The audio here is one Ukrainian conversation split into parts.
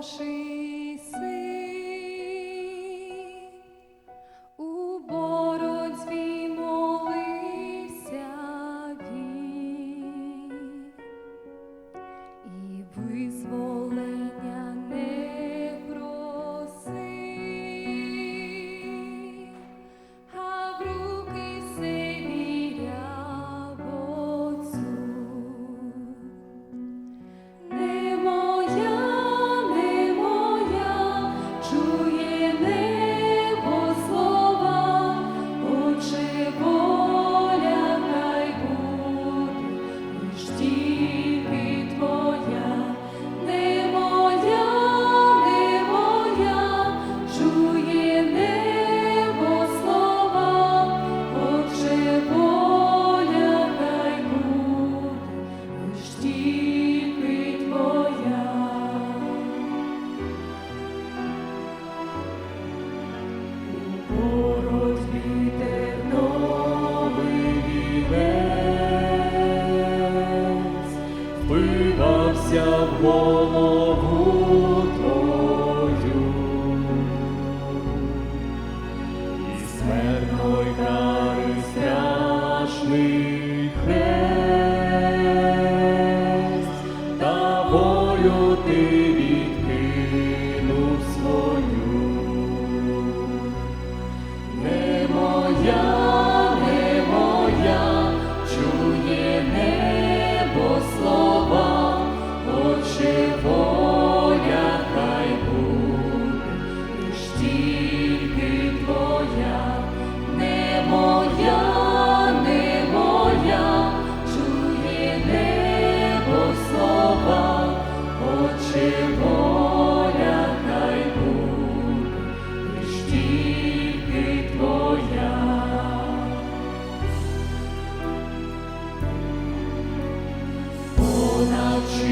хороший син у боротьбі і. В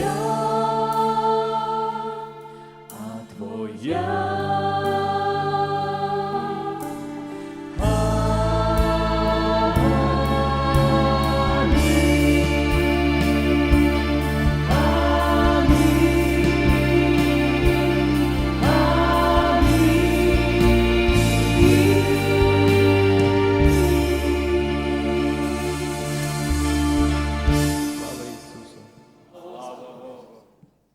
Dios.